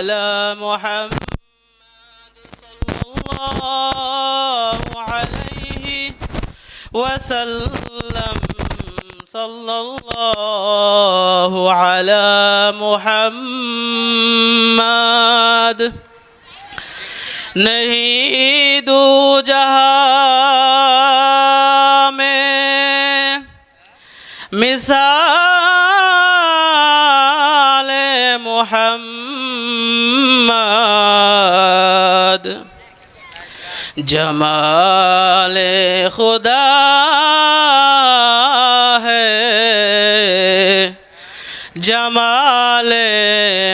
على محمد صلى الله عليه وسلم صلى الله على محمد नहीं दो जहां में मिसाल मोहम्मद محمد. جمال خدا ہے۔ جمال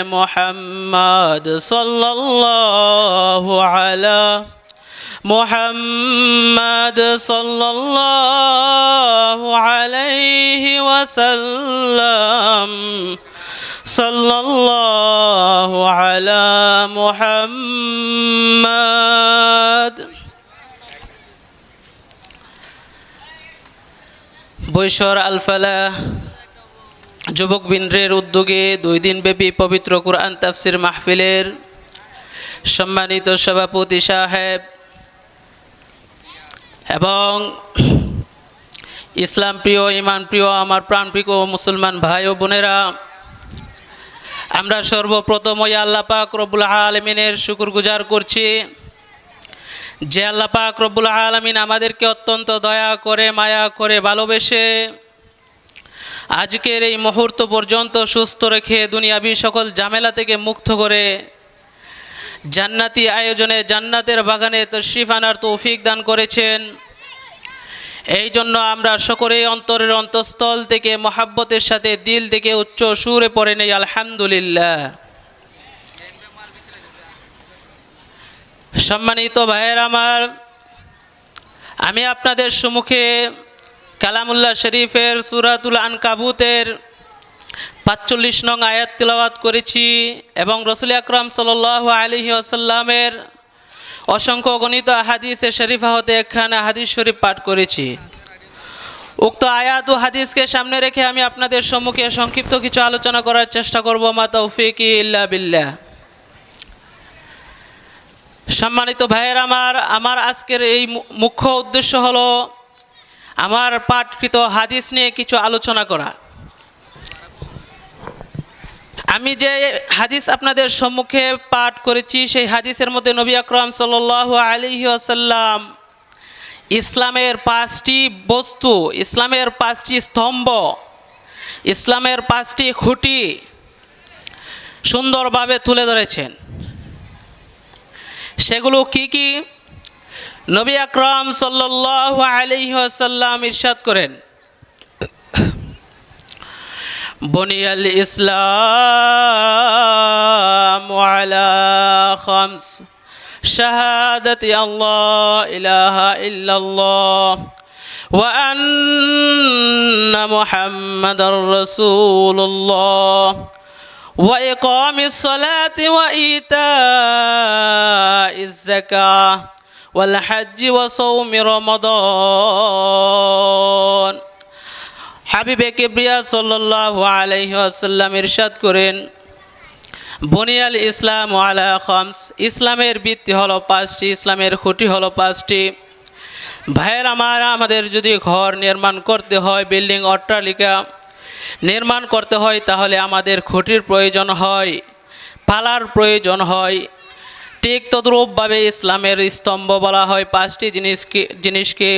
محمد صلى الله على محمد صلى الله عليه وسلم۔ صلى الله على محمد বৈশর আলফালা যুবকবৃন্দের উদ্যোগে দুই দিনব্যাপী পবিত্র কোরআন তাফসির মাহফিলের সম্মানিত সভাপতি সাহেব এবং ইসলাম প্রিয় ইমান প্রিয় আমার প্রাণপ্রিয় মুসলমান ভাই ও বোনেরা আমরা সর্বপ্রথম ওই আল্লাহ পাক রব্বুল আলমিনের শুকুর গুজার করছি। যে আল্লাহ পাক রব্বুল আলমিন আমাদেরকে অত্যন্ত দয়া করে, মায়া করে ভালোবেসে আজকের এই মুহূর্ত পর্যন্ত সুস্থ রেখে দুনিয়াবি সকল ঝামেলা থেকে মুক্ত করে জান্নাতি আয়োজনে জান্নাতের বাগানে তশরিফ আনার তৌফিক দান করেছেন। এই জন্য আমরা সকলেই অন্তরের অন্তঃস্থল থেকে মহাব্বতের সাথে দিল থেকে উচ্চ সুরে পড়ে নেই, আলহামদুলিল্লাহ। সম্মানিত ভাইয়ের আমার, আমি আপনাদের সম্মুখে কালামুল্লাহ শরীফের সুরাতুল আনকাবুতের পাঁচচল্লিশ নং আয়াত তিলাওয়াত করেছি এবং রসুল আকরাম সাল আলহি আসাল্লামের অসংখ্য গণিত হাদিসের শরীফা হতে একখানা হাদিস শরীফ পাঠ করেছি। উক্ত আয়াত ও হাদিসকে সামনে রেখে আমি আপনাদের সম্মুখে সংক্ষিপ্ত কিছু আলোচনা করার চেষ্টা করব, মা তৌফিক ইল্লা বিল্লাহ। সম্মানিত ভাইয়ের, আমার আমার আজকের এই মুখ্য উদ্দেশ্য হলো আমার পাঠকৃত হাদিস নিয়ে কিছু আলোচনা করা। আমি যে হাদিস আপনাদের সম্মুখে পাঠ করেছি, সেই হাদিসের মধ্যে নবী আকরম সাল আলিহি আসাল্লাম ইসলামের পাঁচটি বস্তু, ইসলামের পাঁচটি স্তম্ভ, ইসলামের পাঁচটি খুঁটি সুন্দরভাবে তুলে ধরেছেন। সেগুলো কি কি? নবী আকরম সাল্লাহ আলিহি ইরশাদ করেন। بني الإسلام على خمس. شهادة لا إله إلا الله وأن محمد رسول الله. وإقام الصلاة وإيتاء الزكاة والحج وصوم رمضان. হাবিবে কিবরিয়া সাল্লাহ আলহিহাসাল্লাম ইরশাদ করেন, বনিয়াল ইসলাম আলা খমস, ইসলামের ভিত্তি হলো পাঁচটি, ইসলামের খুঁটি হলো পাঁচটি। ভাইয়ের আমার আমাদের যদি ঘর নির্মাণ করতে হয়, বিল্ডিং, অট্টালিকা নির্মাণ করতে হয়, তাহলে আমাদের খুঁটির প্রয়োজন হয়, পালার প্রয়োজন হয়। ঠিক তদ্রূপভাবে ইসলামের স্তম্ভ বলা হয় পাঁচটি জিনিসকে জিনিসকে।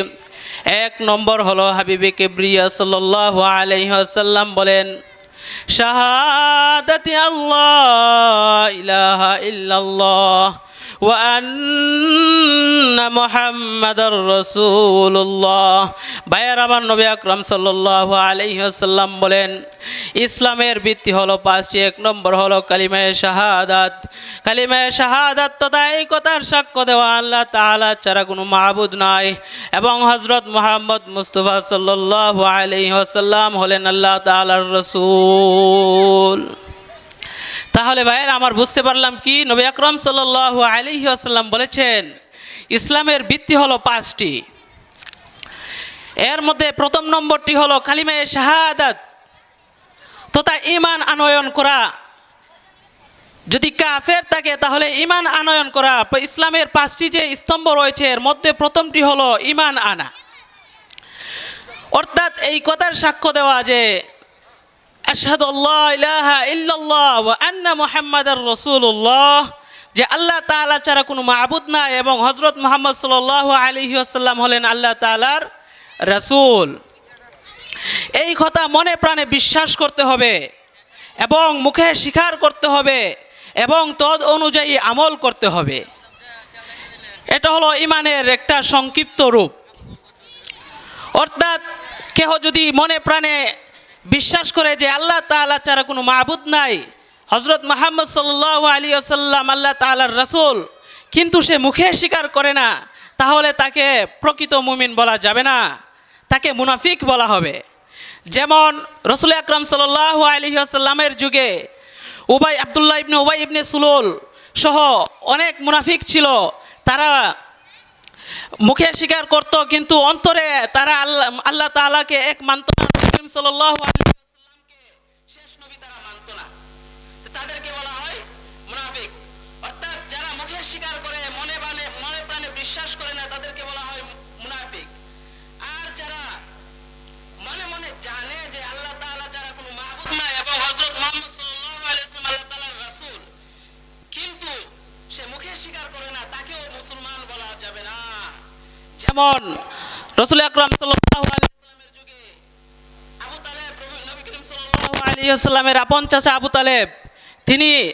এক নম্বর হলো হাবিবে কেব্রিয়া সাল্লাহ আলহ্লাম বলেন শাহাদাতি আল্লাহ ইলাহা ইল্লাল্লাহ। ওয়ান্না মুহাম্মাদার রাসূলুল্লাহ। ভাইয়ার আমার নবী আকরাম সাল্লাল্লাহু আলাইহি ওয়াসাল্লাম বলেন, ইসলামের ভিত্তি হলো পাঁচটি, এক নম্বর হলো কালিমায়ে শাহাদাত। কালিমায়ে শাহাদাত তথা এই কথার সাক্ষ্য দেওয়া আল্লাহ তাআলা ছাড়া কোনো মাহবুদ নাই। এবং হজরত মোহাম্মদ মুস্তফা সাল্লাল্লাহু আলাইহি ওয়াসাল্লাম হলেন আল্লাহ তাআলার রাসূল। তাহলে ভাইয়ের, আমার বুঝতে পারলাম কি? নবী আকরম সাল আলিহি আসাল্লাম বলেছেন, ইসলামের ভিত্তি হলো পাঁচটি। এর মধ্যে প্রথম নম্বরটি হলো কালিমায়ে শাহাদাত। তথা ইমান আনয়ন করা। যদি কাফের থাকে, তাহলে ইমান আনয়ন করা। ইসলামের পাঁচটি যে স্তম্ভ রয়েছে, এর মধ্যে প্রথমটি হলো ইমান আনা। অর্থাৎ এই কথার সাক্ষ্য দেওয়া যে আশহাদু আল্লাহ ইলাহা ইল্লাল্লাহ ওয়া আন্না মুহাম্মাদার রাসূলুল্লাহ। যে আল্লাহ তাআলা ছাড়া কোনো মাবুদ নাই এবং হযরত মুহাম্মদ সাল্লাল্লাহু আলাইহি ওয়াসাল্লাম হলেন আল্লাহ তাআলার রাসূল। এই কথা মনে প্রাণে বিশ্বাস করতে হবে এবং মুখে স্বীকার করতে হবে এবং তদ অনুযায়ী আমল করতে হবে। এটা হলো ইমানের একটা সংক্ষিপ্ত রূপ। অর্থাৎ কেহ যদি মনে প্রাণে বিশ্বাস করে যে আল্লাহ তাআলা ছাড়া কোনো মাহবুদ নাই। হজরত মাহমদ সাল্লাহ আলী আসাল্লাম আল্লাহ তাআলার রাসূল। কিন্তু সে মুখে স্বীকার করে না, তাহলে তাকে প্রকৃত মুমিন বলা যাবে না, তাকে মুনাফিক বলা হবে। যেমন রসুল আকরাম সাল্লাহ আলী আসাল্লামের যুগে উবাই আবদুল্লাহ ইবনে উবাই ইবনে সুলুল সহ অনেক মুনাফিক ছিল, তারা মুখে স্বীকার করত কিন্তু অন্তরে তারা আল্লাহ আল্লাহ তালাকে এক মানত না। যেমন রসুল আকরাম ওয়াসাল্লামের যুগে আবু আপন চাচা আবু তালেব, তিনি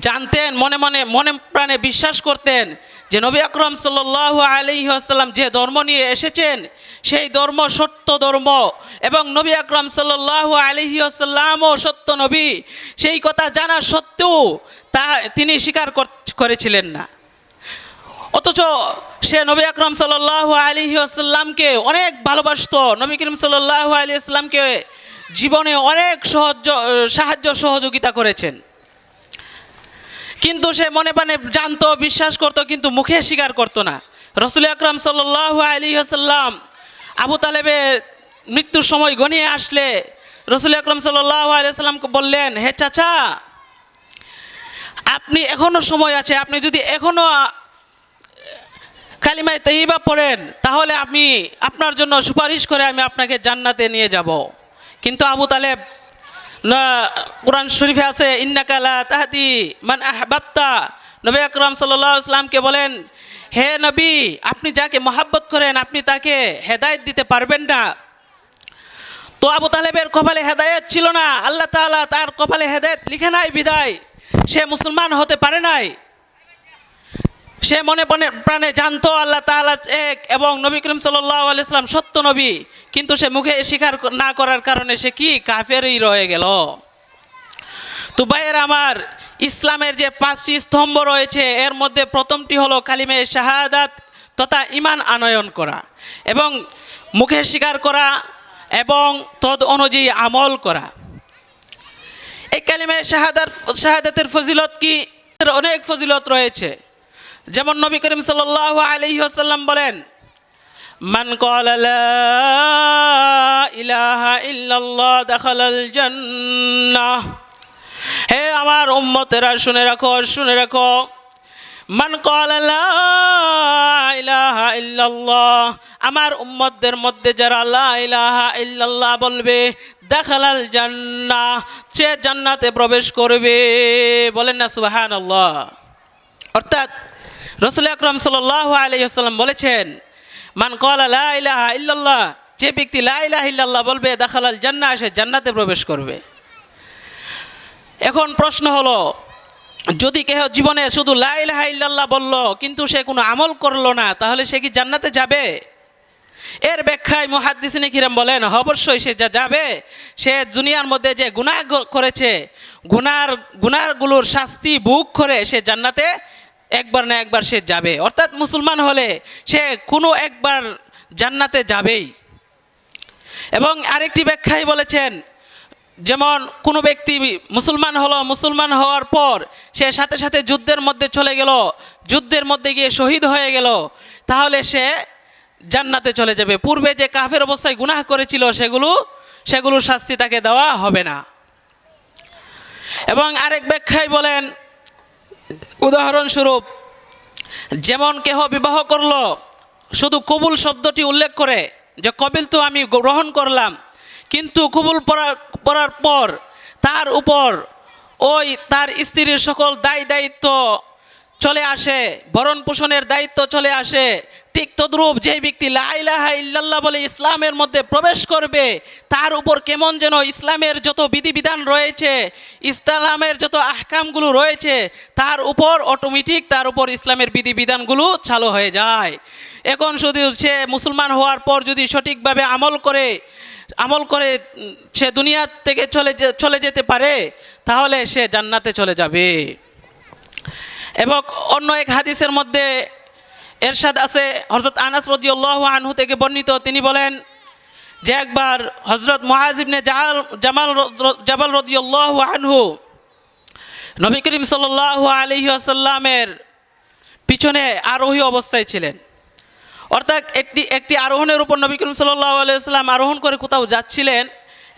জানতেন, মনে মনে মনে প্রাণে বিশ্বাস করতেন যে নবী আকরম সাল্লাল্লাহু আলাইহি ওয়াসাল্লাম যে ধর্ম নিয়ে এসেছেন, সেই ধর্ম সত্য ধর্ম এবং নবী আকরম সাল্লাল্লাহু আলাইহি ওয়াসাল্লামও সত্য নবী। সেই কথা জানা সত্ত্বেও তা তিনি স্বীকার কর- করেছিলেন না। অথচ সে নবী আকরম সাল্লাহ আলী আসাল্লামকে অনেক ভালোবাসত। নবী করিম সাল্লাহ আলী আসলামকে জীবনে অনেক সহজ সাহায্য সহযোগিতা করেছেন। কিন্তু সে মনে প্রাণে জানতো, বিশ্বাস করতো, কিন্তু মুখে স্বীকার করতো না। রসুল আকরম সাল্লাহ আলী আসাল্লাম আবু তালেবের মৃত্যুর সময় গনিয়ে আসলে রসুল আকরম সাল্লাহ আলী আসাল্লামকে বললেন, হে চাচা, আপনি এখনও সময় আছে, আপনি যদি এখনও কালিমায় তৈবা পড়েন, তাহলে আমি আপনার জন্য সুপারিশ করে আমি আপনাকে জান্নাতে নিয়ে যাব। কিন্তু আবু তালেব কোরআন শরীফে আছে ইন্নাকালা তাহাদি মান আহবাত্তা নবী আকরাম সাল্লাহ ইসলামকে বলেন, হে নবী, আপনি যাকে মহাব্বত করেন, আপনি তাকে হেদায়েত দিতে পারবেন না। তো আবু তালেবের কপালে হেদায়েত ছিল না। আল্লাহ তাআলা তার কপালে হেদায়েত লিখে নাই, বিদায়। সে মুসলমান হতে পারে নাই। সে মনে মনে প্রাণে জানতো আল্লাহ তাআলা এক এবং নবী করিম আলাইসলাম সত্য নবী। কিন্তু সে মুখে স্বীকার না করার কারণে সে কি? কাফেরই রয়ে গেল। তো ভাইয়ের আমার, ইসলামের যে পাঁচটি স্তম্ভ রয়েছে, এর মধ্যে প্রথমটি হলো কালিমে শাহাদাত তথা ইমান আনয়ন করা এবং মুখে স্বীকার করা এবং তদ অনুযায়ী আমল করা। এই কালিমে শাহাদার শাহাদাতের ফজিলত কি? অনেক ফজিলত রয়েছে। যেমন নবী করিম সাল্লাল্লাহু আলাইহি ওয়াসাল্লাম বলেন, মান জান্নাহ। হে আমার উম্মতেরা, শুনে রাখো শুনে রাখো। মান ইলাহা ইল্লাল্লাহ। আমার উম্মতদের মধ্যে যারা লা ইলাহা ইল্লাল্লাহ বলবে, দেখালাল জান্নাহ, সে জান্নাতে প্রবেশ করবে। বলেন না, সুবহানাল্লাহ। অর্থাৎ রসুল আকরম সাল্লাহ আলাইসাল্লাম বলেছেন, মান কলা ইলাহা ইল্লাল্লাহ যে ব্যক্তি লা ইলাহা ইল্লাল্লাহ বলবে, দেখালাল জান্না সে জান্নাতে প্রবেশ করবে। এখন প্রশ্ন হলো, যদি কেহ জীবনে শুধু লা ইলাহা ইল্লাল্লাহ বলল, কিন্তু সে কোনো আমল করল না, তাহলে সে কি জান্নাতে যাবে? এর ব্যাখ্যায় মুহাদ্দিসিনে কিরাম বলেন অবশ্যই সে যা যাবে, সে দুনিয়ার মধ্যে যে গুনাহ গ- করেছে, গুনার গুনারগুলোর শাস্তি বুক করে সে জান্নাতে একবার না একবার সে যাবে। অর্থাৎ মুসলমান হলে সে কোনো একবার জান্নাতে যাবেই। এবং আরেকটি ব্যাখ্যায় বলেছেন, যেমন কোনো ব্যক্তি মুসলমান হলো, মুসলমান হওয়ার পর সে সাথে সাথে যুদ্ধের মধ্যে চলে গেল, যুদ্ধের মধ্যে গিয়ে শহীদ হয়ে গেল, তাহলে সে জান্নাতে চলে যাবে। পূর্বে যে কাফের অবস্থায় গুনাহ করেছিল, সেগুলো, সেগুলোর শাস্তি তাকে দেওয়া হবে না। এবং আরেক ব্যাখ্যায় বলেন উদাহরণস্বরূপ, যেমন কেহ বিবাহ করল, শুধু কবুল শব্দটি উল্লেখ করে যে কবিল তো আমি গ্রহণ করলাম, কিন্তু কবুল পড়ার পড়ার পর তার উপর ওই তার স্ত্রীর সকল দায় দায়িত্ব চলে আসে, ভরণ পোষণের দায়িত্ব চলে আসে। ঠিক তদ্রূপ যে ব্যক্তি লাইলাহা ইল্লাল্লাহ বলে ইসলামের মধ্যে প্রবেশ করবে, তার উপর কেমন যেন ইসলামের যত বিধিবিধান রয়েছে, ইসলামের যত আহকামগুলো রয়েছে, তার উপর অটোমেটিক তার উপর ইসলামের বিধিবিধানগুলো চালু হয়ে যায়। এখন শুধু সে মুসলমান হওয়ার পর যদি সঠিকভাবে আমল করে আমল করে সে দুনিয়া থেকে চলে চলে যেতে পারে, তাহলে সে জান্নাতে চলে যাবে। এবং অন্য এক হাদিসের মধ্যে এরশাদ আছে হজরত আনাস রদিউল্লাহ আনহু থেকে বর্ণিত। তিনি বলেন, যে একবার হজরত মহাজিবনে জাহাল, জামাল জাবাল রদিউল্লাহ আনহু নবী করিম সাল্লাহ আলহি আসাল্লামের পিছনে আরোহী অবস্থায় ছিলেন। অর্থাৎ একটি একটি আরোহণের উপর নবী করিম সাল্লাহ আলাইসাল্লাম আরোহণ করে কোথাও যাচ্ছিলেন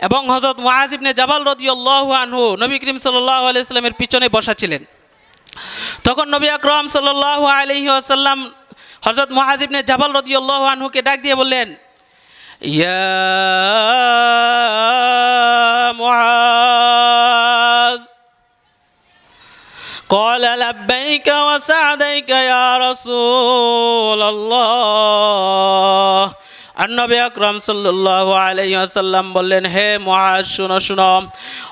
এবং হজরত মহাজিবনে জাবাল রদিউল্লাহ আনহু নবী করিম সাল্লাহ আলাইস্লামের পিছনে বসা ছিলেন। তখন নবী আকরম সাল্লাহ আলহি আসাল্লাম হজরত মহাজিবনে জাবাল রদিউল্লাহ আনহুকে ডাক দিয়ে বললেন ইয়া মুআজ قال لبيك وسعديك يا رسول الله আর নবী আকরম সাল্লাল্লাহু আলাইহি ওয়াসাল্লাম বললেন, হে মুআজ, শুনো শুনো।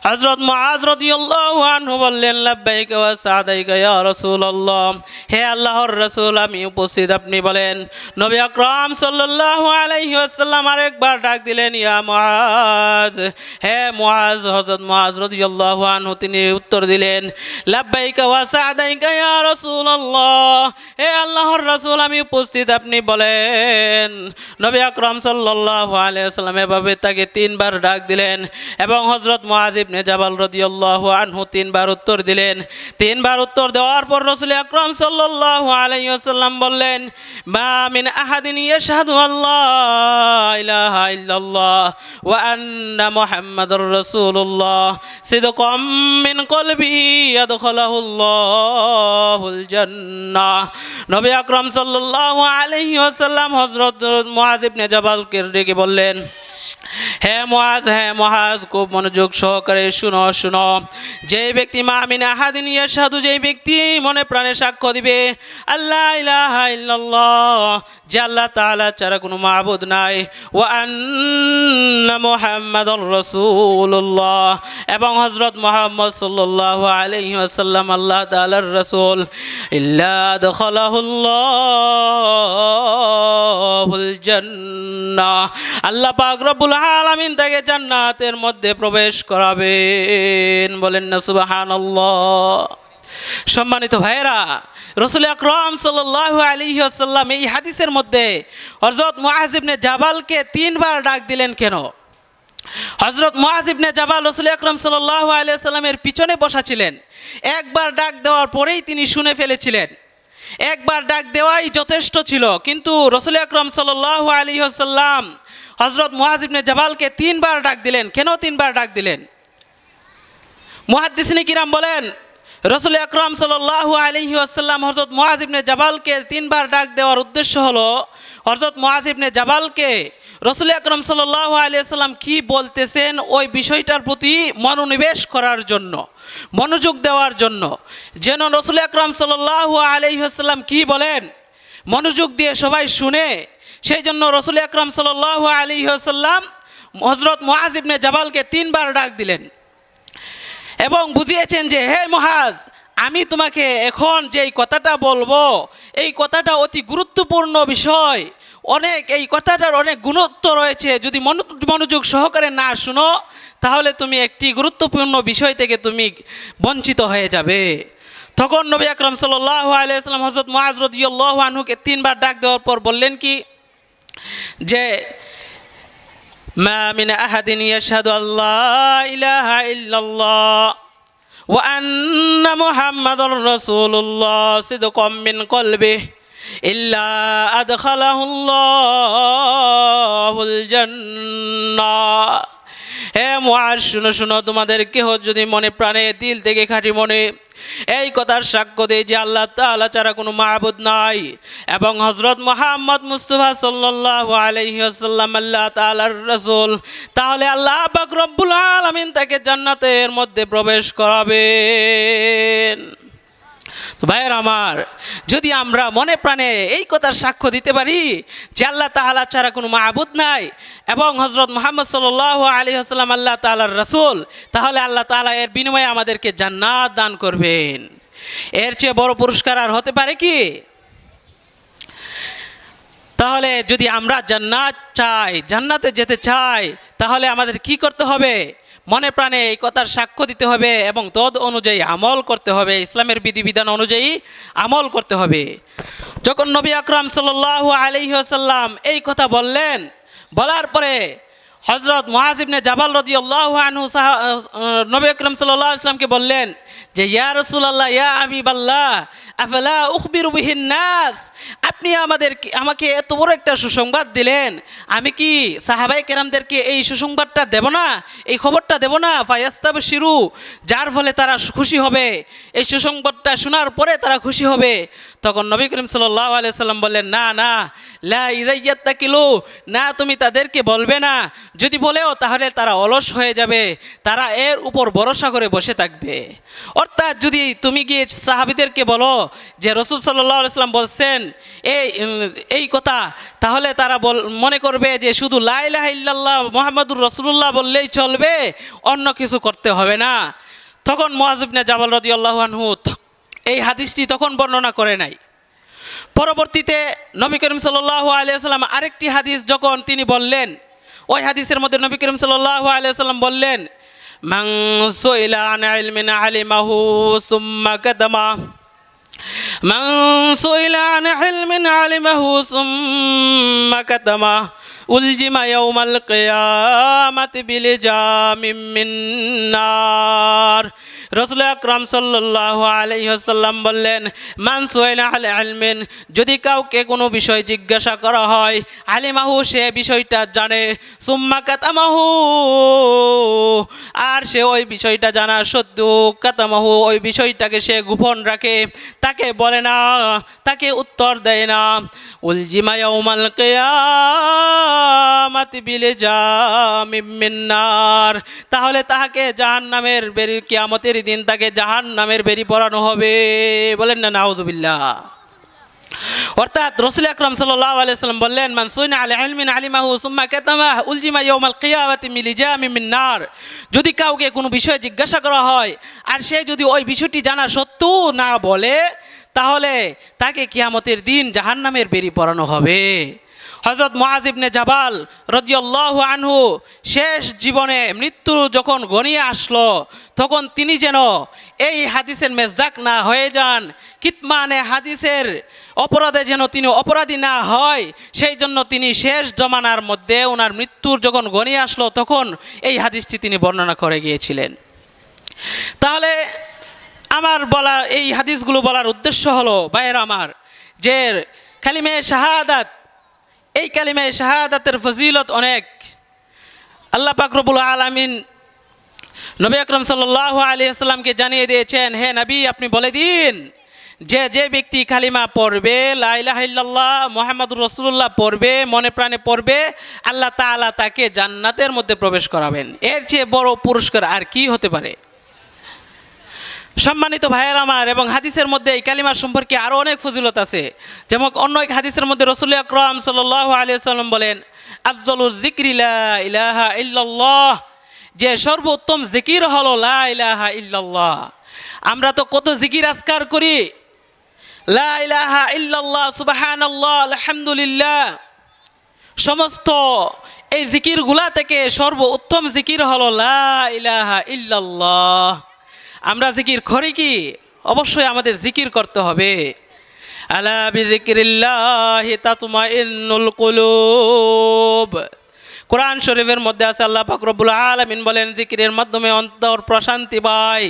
হযরত মুআজ রাদিয়াল্লাহু আনহু বললেন, লাব্বাইক হে আল্লাহর রাসূল, আমি উপস্থিত। আপনি বলেন, নবী আকরম সাল্লাল্লাহু আলাইহি ওয়াসাল্লাম আরেকবার ডাক দিলেন, ইয়া মুআজ। হে মুআজ, হযরত মুআজ রাদিয়াল্লাহু আনহু, তিনি উত্তর দিলেন, লাব্বাইকা ওয়া সাদাইকা ইয়া রাসূলুল্লাহ। হে আল্লাহর রাসূল, আমি উপস্থিত। আপনি বলেন, নবী আকরাম আলাইহি এভাবে তাকে তিনবার ডাক দিলেন এবং হযরত মুআজ ইবনে জাবাল রাদিয়াল্লাহু আনহু তিনবার উত্তর দিলেন। তিনবার উত্তর দেওয়ার পর রাসূল আকরাম সাল্লাল্লাহু আলাইহি ওয়াসাল্লাম বললেন, মা মিন আহাদিন ইয়াশহাদু আল্লাহ ইলাহা ইল্লাল্লাহ ওয়া আন্না মুহাম্মাদুর রাসূলুল্লাহ। সিদকাম মিন কলবিহি ইয়াদখুলুহুল্লাহুল জান্নাহ। নবী জাবালকে ডেকে বললেন, হে মহাজ হে মহাজ খুব মনোযোগ সহকারে শুনো শুনো। যে ব্যক্তি মামিন আহাদিন সাধু যে ব্যক্তি মনে প্রাণে সাক্ষ্য দিবে আল্লাহ ইলাহা ইল্লাল্লাহ যে আল্লাহ তাআলা ছাড়া কোনো মাবুদ নাই। ও আন্না মুহাম্মাদুর রাসূলুল্লাহ। এবং হজরত মোহাম্মদ আলাইহি ওয়াসাল্লাম আল্লাহ তাআলার রাসূল। ইল্লা দখালাহুল্লাহুল জান্নাহ। আল্লাহ পাক রব্বুল আলামিন তাকে জান্নাতের মধ্যে প্রবেশ করাবেন। বলেন না, সুবহানাল্লাহ। সম্মানিত ভাইয়েরা রসুল আকরম সাল্লাল্লাহু আলাইহি আসাল্লাম এই হাদিসের মধ্যে হজরত মুআজ ইবনে জাবালকে তিনবার ডাক দিলেন কেন? হজরত মুআজ ইবনে জাবাল রসুল আকরম সাল্লাল্লাহু আলাইহি সাল্লামের পিছনে বসা ছিলেন। একবার ডাক দেওয়ার পরেই তিনি শুনে ফেলেছিলেন। একবার ডাক দেওয়াই যথেষ্ট ছিল, কিন্তু রসুল আকরম সাল্লাল্লাহু আলাইহি আসাল্লাম হজরত মুআজ ইবনে জাবালকে তিনবার ডাক দিলেন। কেন তিনবার ডাক দিলেন? মুহাদ্দিসিনী কিরাম বলেন রসুল আকরম সাল্লাল্লাহু আলাইহি আসাল্লাম হজরত মুআজ ইবনে জাবালকে তিনবার ডাক দেওয়ার উদ্দেশ্য হলো হজরত মুআজ ইবনে জাবালকে রসুল আকরম সাল্লাল্লাহু আলাইহি আসাল্লাম কি বলতেছেন ওই বিষয়টার প্রতি মনোনিবেশ করার জন্য, মনোযোগ দেওয়ার জন্য। যেন রসুল আকরম সাল্লাল্লাহু আলাইহি আসাল্লাম কি বলেন? মনোযোগ দিয়ে সবাই শুনে, সেই জন্য রসুল আকরম সাল্লাল্লাহু আলাইহি আসাল্লাম হজরত মুআজ ইবনে জাবালকে তিনবার ডাক দিলেন। এবং বুঝিয়েছেন যে, হে মহাজ, আমি তোমাকে এখন যে এই কথাটা বলব, এই কথাটা অতি গুরুত্বপূর্ণ বিষয়। অনেক, এই কথাটার অনেক গুণত্ব রয়েছে। যদি মনো- মনোযোগ সহকারে না শুনো, তাহলে তুমি একটি গুরুত্বপূর্ণ বিষয় থেকে তুমি বঞ্চিত হয়ে যাবে। তখন নবী আকরম সাল্লাহ আলাইসালাম হজরত মহাজ রদিউল্লাহ আনহুকে তিনবার ডাক দেওয়ার পর বললেন কি? যে ما من أحد يشهد أن لا إله إلا الله وأن محمد رسول الله صدقا من قلبه إلا أدخله الله الجنة হে মহাজ শুনো শুনো, তোমাদের কেহ যদি মনে প্রাণে দিল থেকে খাঁটি মনে এই কথার সাক্ষ্য দেয় যে আল্লাহ তাআলা ছাড়া কোনো মাহবুদ নাই এবং হজরত মোহাম্মদ মুস্তফা সাল্লাহ আলাইহি ওয়াসাল্লাম আল্লাহ তাআলার রাসূল, তাহলে আল্লাহ পাক রব্বুল আলামিন তাকে জান্নাতের মধ্যে প্রবেশ করাবেন। তো ভাইয়ের আমার, যদি আমরা মনে প্রাণে এই কথার সাক্ষ্য দিতে পারি যে আল্লাহ তাআলা ছাড়া কোনো মাহবুদ নাই এবং হজরত মোহাম্মদ সাল আলী আসসালাম আল্লাহ তাআলার রাসূল, তাহলে আল্লাহ তাআলা এর বিনিময়ে আমাদেরকে জান্নাত দান করবেন। এর চেয়ে বড় পুরস্কার আর হতে পারে কি? তাহলে যদি আমরা জান্নাত চাই, জান্নাতে যেতে চাই, তাহলে আমাদের কি করতে হবে? মনে প্রাণে এই কথার সাক্ষ্য দিতে হবে এবং তদ অনুযায়ী আমল করতে হবে, ইসলামের বিধিবিধান অনুযায়ী আমল করতে হবে। যখন নবী আকরাম সাল্লাল্লাহু আলাইহি ওয়াসাল্লাম এই কথা বললেন, বলার পরে হজরত মহাজিবনে জাবাল রদি আল্লাহ আনহু সাহা নবী আকরম সাল্লাহ ইসলামকে বললেন যে, ইয়া রসুলাল্লাহ, ইয়া আবিবাল্লাহ আফলা উখবির নাস? আপনি আমাদের আমাকে এত বড় একটা সুসংবাদ দিলেন, আমি কি সাহাবাই কেরামদেরকে এই সুসংবাদটা দেব না? এই খবরটা দেব না? ফায়াস্তাব শিরু যার ফলে তারা খুশি হবে। এই সুসংবাদটা শোনার পরে তারা খুশি হবে। তখন নবী করিম সাল্লাহ আলাইসাল্লাম বললেন, না না, লা ইজাইয়াত্তা কিলো না, তুমি তাদেরকে বলবে না। যদি বলেও তাহলে তারা অলস হয়ে যাবে, তারা এর উপর ভরসা করে বসে থাকবে। অর্থাৎ যদি তুমি গিয়ে সাহাবিদেরকে বলো যে রসুল সাল্লাহ আলাইসাল্লাম বলছেন, এই এই কথা, তাহলে তারা বল, মনে করবে যে শুধু লাইলাহ ইল্লাল্লাহ মোহাম্মদুর রসুল্লাহ বললেই চলবে, অন্য কিছু করতে হবে না। তখন মোয়াজিবনে জাবাল রদি আল্লাহ আনহু এই হাদিসটি তখন বর্ণনা করে নাই। পরবর্তীতে নবী করিম সাল্লাহ আলিয়াল্লাম আরেকটি হাদিস যখন তিনি বললেন, ওই হাদিসের মধ্যে নবী করিম সাল্লাহ আলিয়াল্লাম বললেন মাংস ইলা আন ইলমিন আলিমাহু সুম্মা কাদামা। উলজিমা ইয়াউমাল কিয়ামাতি বিল জামিম মিন্নার রসুল আকরাম সাল্লাহ আলহ্লাম বললেন মান সোহেলা আল আলমিন যদি কাউকে কোনো বিষয় জিজ্ঞাসা করা হয়, আলিমাহু, সে বিষয়টা জানে। সুম্মা কাতামাহু। আর সে ওই বিষয়টা জানা সদ্যু কাতামাহু, ওই বিষয়টাকে সে গোপন রাখে। তাকে বলে না, তাকে উত্তর দেয় না। উলজিমায়া উমাল কেয়া কিয়ামাতি বিলে মিন্নার। তাহলে তাহাকে জাহান্নামের বেরি, কিয়ামতের দিন তাকে জাহান্নামের বেরি পড়ানো হবে বলেন না, নাউজুবিল্লাহ। অর্থাৎ রসুল আকরম সাল্লাহ আলাইসাল্লাম বললেন, মান সুইনা আলী আলমিন আলিমাহু সুম্মা কেতামাহ উলজিমা ইয়মাল কিয়ামাতি মিলিজা মিন্নার। যদি কাউকে কোনো বিষয়ে জিজ্ঞাসা করা হয়, আর সে যদি ওই বিষয়টি জানা সত্ত্বেও না বলে, তাহলে তাকে কিয়ামতের দিন জাহান্নামের বেরি পড়ানো হবে। হজরত মোয়াজিবনে জাবাল রদিয়াল্লাহু আনহু শেষ জীবনে মৃত্যু যখন গনিয়ে আসলো, তখন তিনি যেন এই হাদিসের মেজদাক না হয়ে যান, কিতমানে হাদিসের অপরাধে যেন তিনি অপরাধী না হয়, সেই জন্য তিনি শেষ জমানার মধ্যে ওনার মৃত্যুর যখন গনিয়ে আসলো, তখন এই হাদিসটি তিনি বর্ণনা করে গিয়েছিলেন। তাহলে আমার বলা এই হাদিসগুলো বলার উদ্দেশ্য হলো বাইর আমার, যে কালিমে শাহাদাত এই কালিমায় শাহাদাতের ফজিলত অনেক। আল্লাহ পাকরবুল আলমিন নবী আকরম সাল্লাহ আলী আসসালামকে জানিয়ে দিয়েছেন, হে নবী, আপনি বলে দিন, যে যে ব্যক্তি কালিমা পড়বে লাইলাহিল্লাহ মোহাম্মদুর রসুল্লাহ পড়বে, মনে প্রাণে পড়বে, আল্লাহ তাআলা তাকে জান্নাতের মধ্যে প্রবেশ করাবেন। এর চেয়ে বড় পুরস্কার আর কি হতে পারে? সম্মানিত ভাইয়ের আমার এবং হাদিসের মধ্যে এই কালিমার সম্পর্কে আরও অনেক ফজিলত আছে। যেমন অন্য এক হাদিসের মধ্যে রসুল আকরম সাল আলিয়া সাল্লাম বলেন আফজলুল জিক্রিলা ইলাহা ইল্লাল্লাহ। যে সর্বোত্তম জিকির হলো লা ইলাহা ইল্লাল্লাহ। আমরা তো কত জিকির আজকার করি। লা ইলাহা ইল্লাল্লাহ, সুবহানাল্লাহ, আলহামদুলিল্লাহ। সমস্ত এই জিকিরগুলা থেকে সর্ব উত্তম জিকির হলো লা ইলাহা ইল্লাল্লাহ। আমরা জিকির করি কি? অবশ্যই আমাদের জিকির করতে হবে। আলা কোরআন শরীফের মধ্যে আছে, আল্লাহ পাক রব্বুল আলামিন বলেন, জিকিরের মাধ্যমে অন্তর প্রশান্তি পায়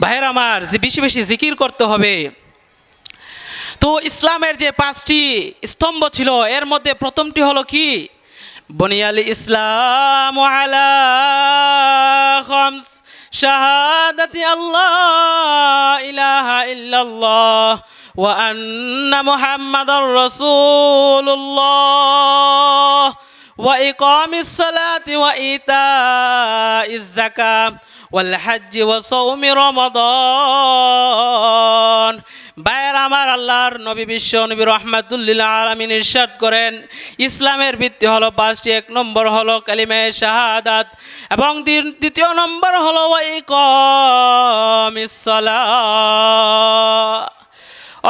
ভাইয়ের আমার বেশি বেশি জিকির করতে হবে। তো ইসলামের যে পাঁচটি স্তম্ভ ছিল, এর মধ্যে প্রথমটি হলো কি? বনিয়ালি ইসলাম আলা শাহাদাতি আল্লাহ ইলাহা ইল্লাল্লাহ ওয়া আন্না মুহাম্মাদার রাসূলুল্লাহ ওয়া ইকামিস সালাতি ওয়া ইতাইজ ওয়া সাওমি রমাদান। বায়ের আমার আল্লাহর নবী বিশ্ব নবী রহমাতুল্লিল আলমিন ইরশাদ করেন, ইসলামের ভিত্তি হলো পাঁচটি, এক নম্বর হলো কালিমে শাহাদাত এবং দ্বিতীয় নম্বর হলো ইকমিসসালাহ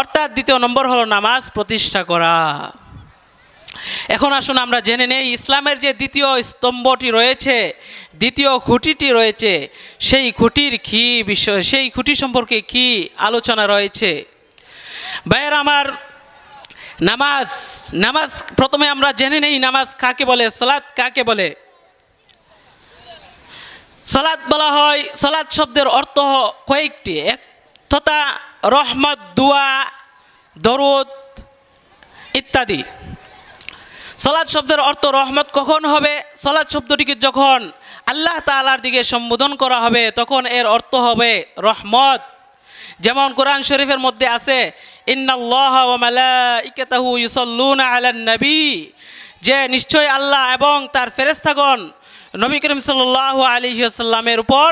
অর্থাৎ দ্বিতীয় নম্বর হলো নামাজ প্রতিষ্ঠা করা। এখন আসুন আমরা জেনে নেই, ইসলামের যে দ্বিতীয় স্তম্ভটি রয়েছে দ্বিতীয় খুঁটিটি রয়েছে, সেই খুঁটির কি বিষয়, সেই খুঁটি সম্পর্কে কি আলোচনা রয়েছে? ভাইয়ের আমার নামাজ নামাজ প্রথমে আমরা জেনে নেই, নামাজ কাকে বলে, সলাৎ কাকে বলে? সলাৎ বলা হয় সলাদ শব্দের অর্থ কয়েকটি, এক তথা রহমত, দুয়া, দরুদ ইত্যাদি। সলাৎ শব্দের অর্থ রহমত কখন হবে? সলাদ শব্দটিকে যখন আল্লাহ তালার দিকে সম্বোধন করা হবে, তখন এর অর্থ হবে রহমত। যেমন কোরআন শরীফের মধ্যে আছে নবী। যে নিশ্চয় আল্লাহ এবং তার ফেরেশতাগণ নবী করিম সাল্লাল্লাহু আলাইহি ওয়াসাল্লামের উপর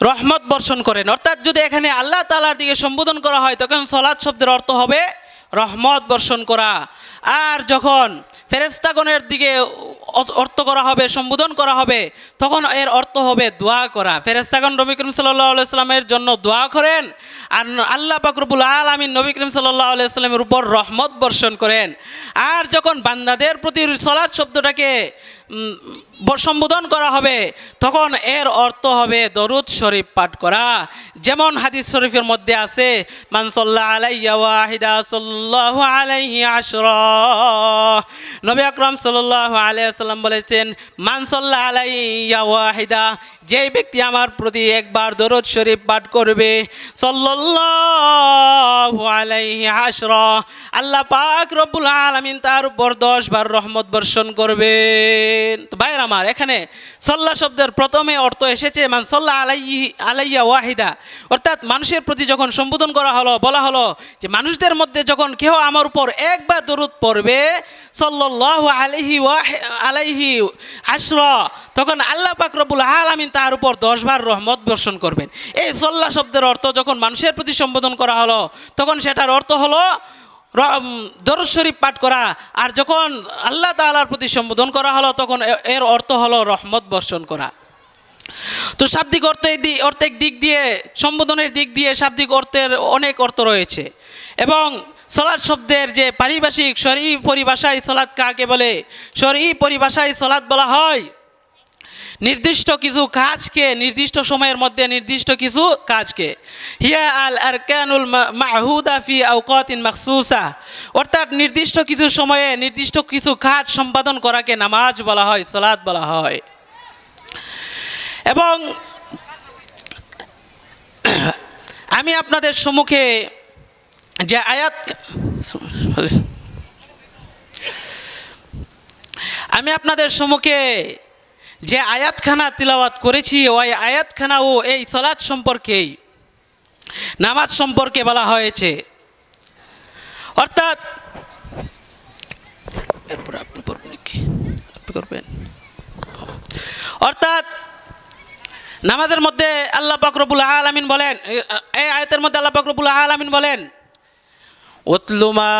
রহমত বর্ষণ করেন। অর্থাৎ যদি এখানে আল্লাহ তালার দিকে সম্বোধন করা হয়, তখন সলাৎ শব্দের অর্থ হবে রহমত বর্ষণ করা। আর যখন ফেরেস্তাগণের দিকে অর্থ করা হবে, সম্বোধন করা হবে, তখন এর অর্থ হবে দোয়া করা। ফেরেস্তাগণ নবী করিম সাল্লাহ আলাইস্লামের জন্য দোয়া করেন আর আল্লাহ পাকরবুল আলমিন নবী করিম সাল্লাহ আলাইস্লামের উপর রহমত বর্ষণ করেন। আর যখন বান্দাদের প্রতি সলাদ শব্দটাকে সম্বোধন করা হবে, তখন এর অর্থ হবে দরুদ শরীফ পাঠ করা। যেমন হাদিস শরীফের মধ্যে আছে মানসল্লাহ আলাইয়া ওয়াহিদা সাল্লাল্লাহু আলাইহি আশরা। নবী আকরাম সাল্লাল্লাহু আলাইহি সাল্লাম বলেছেন মানসল্লা আলাইয়া ওয়াহিদা যেই ব্যক্তি আমার প্রতি একবার দরুদ শরীফ পাঠ করবে আশরা, আল্লাহ পাক রব্বুল আলামিন তার উপর দশ বার রহমত বর্ষণ করবেন। তো আমার, এখানে সল্লা শব্দের প্রথমে অর্থ এসেছে, মান সল্লাহ আলাইহি, আলাইয়া ওয়াহিদা। অর্থাৎ মানুষের প্রতি যখন সম্বোধন করা হলো, বলা হলো যে মানুষদের মধ্যে যখন কেউ আমার উপর একবার দরুদ পড়বে, সাল্লাল্লাহু আলাইহি ওয়াহি, আলাইহি আশরা, তখন আল্লাহ পাক রব্বুল আলামিন তার উপর দশবার রহমত বর্ষণ করবেন। এই সল্লা শব্দের অর্থ যখন মানুষের প্রতি সম্বোধন করা হলো, তখন সেটার অর্থ হলো দরজ শরীফ পাঠ করা। আর যখন আল্লাহ তাআলার প্রতি সম্বোধন করা হলো, তখন এর অর্থ হলো রহমত বর্ষণ করা। তো শাব্দিক অর্থের দিক অর্থের দিক দিয়ে, সম্বোধনের দিক দিয়ে শাব্দিক অর্থের অনেক অর্থ রয়েছে। এবং সলাৎ শব্দের যে পারিভাষিক শরী পরিভাষায় সলাদ কাকে বলে? শরী পরিভাষায় সলাদ বলা হয়। নির্দিষ্ট কিছু কাজকে, নির্দিষ্ট সময়ের মধ্যে নির্দিষ্ট কিছু কাজকে। হিয়া আল আরকানুল মাহুদা ফি আওকাতিন মাখসুসা। অর্থাৎ নির্দিষ্ট কিছু সময়ে নির্দিষ্ট কিছু কাজ সম্পাদন করাকে নামাজ বলা হয় সলাৎ বলা হয়। এবং আমি আপনাদের সম্মুখে যে আয়াত, আমি আপনাদের সম্মুখে যে আয়াতখানা তিলাওয়াত করেছি, ওই আয়াতখানাও এই সলাৎ সম্পর্কেই, নামাজ সম্পর্কে বলা হয়েছে। অর্থাৎ, এরপর আপনি অর্থাৎ, নামাজের মধ্যে আল্লাহ পাকরবুল আলামিন বলেন এই আয়াতের মধ্যে আল্লাহ পাকরবুল আলামিন বলেন মা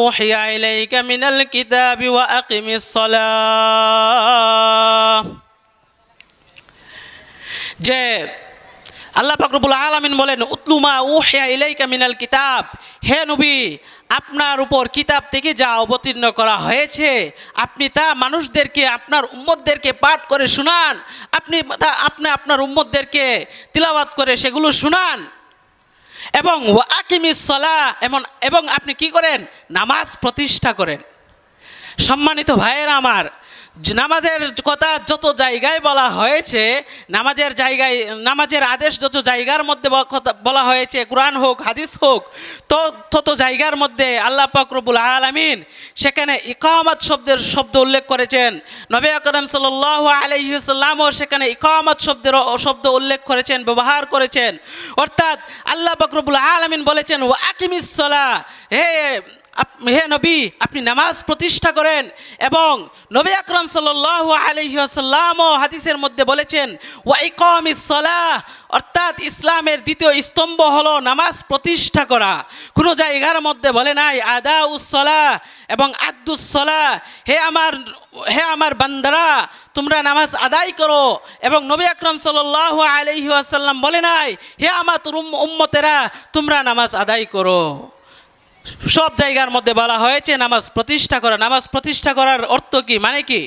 উহিয়া ইলাইকা মিনাল কিতাবি ওয়া আকিমিস সালাহ। যে আল্লাহ পাকরবুল আলামিন বলেন উতলুমা উহিয়া ইলাইকা মিনাল কিতাব, হে নবী, আপনার উপর কিতাব থেকে যা অবতীর্ণ করা হয়েছে, আপনি তা মানুষদেরকে, আপনার উম্মতদেরকে পাঠ করে শুনান, আপনি তা, আপনি আপনার উম্মতদেরকে তিলাওয়াত করে সেগুলো শুনান। এবং আকিমি সলা এমন এবং আপনি কি করেন? নামাজ প্রতিষ্ঠা করেন। সম্মানিত ভাইয়েরা আমার নামাজের কথা যত জায়গায় বলা হয়েছে, নামাজের জায়গায়, নামাজের আদেশ যত জায়গার মধ্যে বলা হয়েছে, কোরআন হোক, হাদিস হোক, তো তত জায়গার মধ্যে আল্লাহ পাকরবুল আলমিন সেখানে ইকামত শব্দের শব্দ উল্লেখ করেছেন। নবী আকরম সাল আলহিসাল্লামও সেখানে ইকামত শব্দের শব্দ উল্লেখ করেছেন, ব্যবহার করেছেন। অর্থাৎ আল্লাহ পাকরবুল আলমিন বলেছেন ও আকিমিসলা হে হে নবী, আপনি নামাজ প্রতিষ্ঠা করেন এবং নবী আকরম সাল আলহিহাসাল্লামও হাদিসের মধ্যে বলেছেন ওয়াইকম ইসলাহ অর্থাৎ ইসলামের দ্বিতীয় স্তম্ভ হলো নামাজ প্রতিষ্ঠা করা। কোনো জায়গার মধ্যে বলে নাই আদা উসলা এবং আদুসলা হে আমার হে আমার বান্দারা, তোমরা নামাজ আদায় করো এবং নবী আকরম সাল আলহি আসাল্লাম বলে নাই, হে আমার উম- উম্মতেরা, তোমরা নামাজ আদায় করো সব জায়গার মধ্যে বলা হয়েছে নামাজ প্রতিষ্ঠা করা। নামাজ প্রতিষ্ঠা করার অর্থ কি? মানে কি?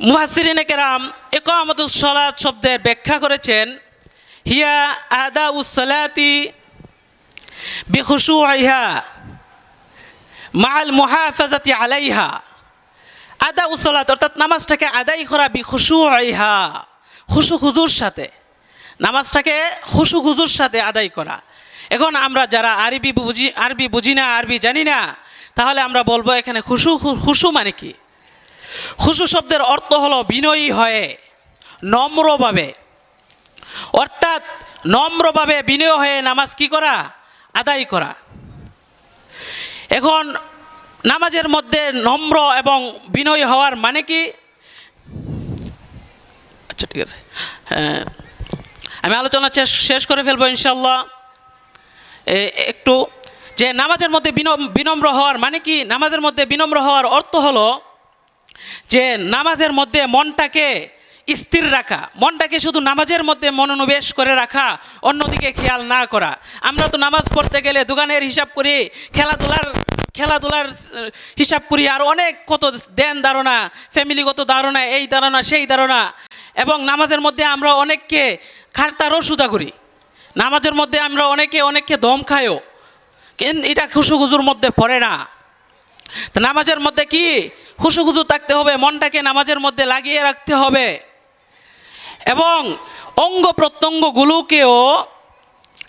মুহাসিরিনে কেরাম একামতুস সলাত শব্দের ব্যাখ্যা করেছেন, হিয়া আদা উসলাতি বিখুশু আইহা মাল মুহাফাজাতি আলাইহা। আদা উসলাত অর্থাৎ নামাজটাকে আদায় করা বিখুশু আইহা খুশু খুজুর সাথে। নামাজটাকে খুশু খুজুর সাথে আদায় করা। এখন আমরা যারা আরবি বুঝি আরবি বুঝি না আরবি জানি না তাহলে আমরা বলব এখানে খুশু খুশু মানে কি? খুশু শব্দের অর্থ হলো বিনয়ী হয়ে নম্রভাবে। অর্থাৎ নম্রভাবে বিনয় হয়ে নামাজ কি করা? আদায় করা। এখন নামাজের মধ্যে নম্র এবং বিনয় হওয়ার মানে কি? আচ্ছা ঠিক আছে। হ্যাঁ, আমি আলোচনা শেষ করে ফেলব ইনশাল্লাহ একটু যে নামাজের মধ্যে বিনম্র হওয়ার মানে কি? নামাজের মধ্যে বিনম্র হওয়ার অর্থ হলো যে নামাজের মধ্যে মনটাকে স্থির রাখা। মনটাকে শুধু নামাজের মধ্যে মনোনিবেশ করে রাখা, অন্যদিকে খেয়াল না করা। আমরা তো নামাজ পড়তে গেলে দোকানের হিসাব করি, খেলাধুলার খেলাধুলার হিসাব করি, আর অনেক কত দেন ধারণা, ফ্যামিলিগত ধারণা, এই ধারণা, সেই ধারণা। এবং নামাজের মধ্যে আমরা অনেককে খারতারও সুদা করি। নামাজের মধ্যে আমরা অনেকে অনেককে দম খায়ও, কিন্তু এটা খুশুগুজুর মধ্যে পড়ে না। নামাজের মধ্যে কি? খুশুখুজু থাকতে হবে, মনটাকে নামাজের মধ্যে লাগিয়ে রাখতে হবে। এবং অঙ্গ প্রত্যঙ্গগুলোকেও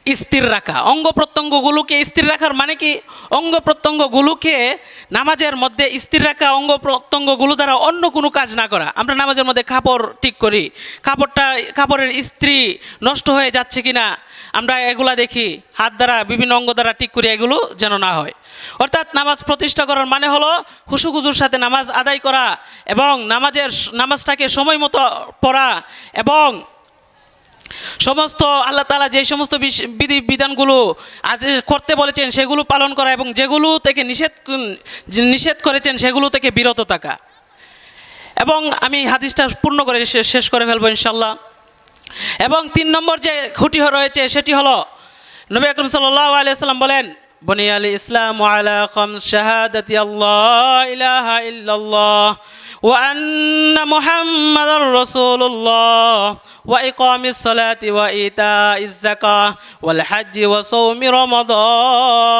স্থির রাখা। অঙ্গ প্রত্যঙ্গগুলোকে স্থির রাখার মানে কি? অঙ্গ প্রত্যঙ্গগুলোকে নামাজের মধ্যে স্থির রাখা, অঙ্গ প্রত্যঙ্গগুলো দ্বারা অন্য কোনো কাজ না করা। আমরা নামাজের মধ্যে কাপড় ঠিক করি। কাপড়টা, কাপড়ের স্ত্রী নষ্ট হয়ে যাচ্ছে কি না আমরা এগুলা দেখি। হাত দ্বারা, বিভিন্ন অঙ্গ দ্বারা ঠিক করি, এগুলো যেন না হয়। অর্থাৎ নামাজ প্রতিষ্ঠা করার মানে হলো হুসুগুজুর সাথে নামাজ আদায় করা এবং নামাজের, নামাজটাকে সময় মতো পড়া এবং সমস্ত আল্লাহ তালা যে সমস্ত বিধি বিধানগুলো করতে বলেছেন, সেগুলো পালন করা এবং যেগুলো থেকে নিষেধ নিষেধ করেছেন, সেগুলো থেকে বিরত থাকা। এবং আমি হাদিসটা পূর্ণ করে শেষ করে ফেলব ইনশাল্লাহ এবং তিন নম্বর যে খুঁটি রয়েছে, সেটি হলো নবী আকরম সাল্লাহ আলিয়াল্লাম বলেন বনি আলী ইসলাম আলা খম শাহাদাতি আল্লাহ ইলাহা ইল্লাল্লাহ। وأن محمد رسول الله وإقام الصلاة وإيتاء الزكاة والحج وصوم رمضان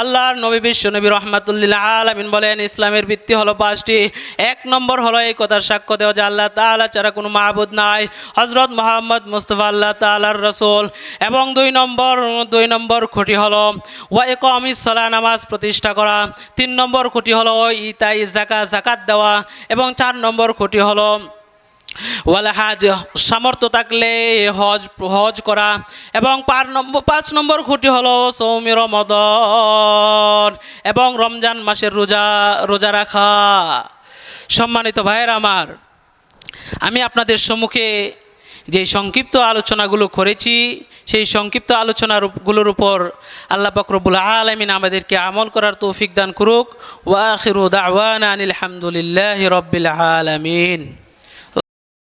আল্লাহর নবী বিশ্ব নবী রহমাতুল্লিল্লাহ আলামিন বলেন ইসলামের ভিত্তি হলো পাঁচটি এক নম্বর হলো এই কথার সাক্ষ্য দেওয়া যে আল্লাহ তাআলা ছাড়া কোনো মাহবুদ নাই হজরত মোহাম্মদ মুস্তফা আল্লাহ তাআলার রসুল এবং দুই নম্বর দুই নম্বর খুঁটি হলো ওয়া ইকামিস সালাহ নামাজ প্রতিষ্ঠা করা তিন নম্বর খুঁটি হলো ইতাই জাকা জাকাত দেওয়া এবং চার নম্বর খুঁটি হলো ওয়ালা হাজ সামর্থ্য থাকলে হজ হজ করা এবং পার নম্বর, পাঁচ নম্বর খুঁটি হলো সৌমি রমদন এবং রমজান মাসের রোজা রোজা রাখা। সম্মানিত ভাইয়ের আমার, আমি আপনাদের সম্মুখে যে সংক্ষিপ্ত আলোচনাগুলো করেছি, সেই সংক্ষিপ্ত আলোচনাগুলোর উপর আল্লাহ বকরবুল আলমিন আমাদেরকে আমল করার তৌফিক দান করুক। ওয়াখিরু দাওয়ানা আনিল হামদুলিল্লাহ রব্বিল আলমিন।